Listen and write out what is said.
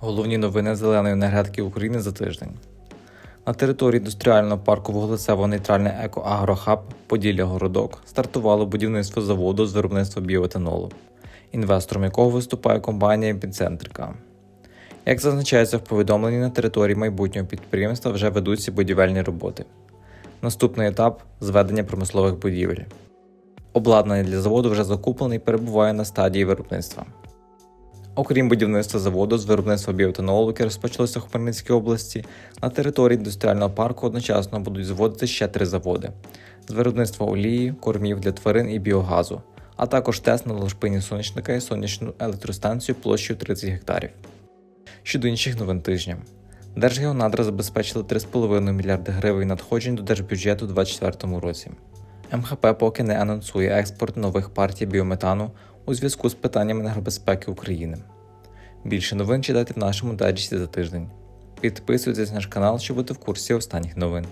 Головні новини зеленої енергетики України за тиждень. На території індустріального парку вуглецево-нейтральний екоагрохаб Поділля Городок стартувало будівництво заводу з виробництва біоетанолу, інвестором якого виступає компанія Епіцентрика. Як зазначається в повідомленні, на території майбутнього підприємства вже ведуться будівельні роботи. Наступний етап зведення промислових будівель. Обладнання для заводу вже закуплене і перебуває на стадії виробництва. Окрім будівництва заводу з виробництва біоетанолу, яке розпочалося в Хмельницькій області, на території індустріального парку одночасно будуть зводити ще три заводи з виробництва олії, кормів для тварин і біогазу, а також тест на ложпині сонячника і сонячну електростанцію площею 30 гектарів. Щодо інших новин тижня. Держгеонадра забезпечили 3,5 мільярди гривень надходжень до держбюджету у 2024 році. МХП поки не анонсує експорт нових партій біометану у зв'язку з питаннями енергобезпеки України. Більше новин читайте в нашому дайджесті за тиждень. Підписуйтесь на наш канал, щоб бути в курсі останніх новин.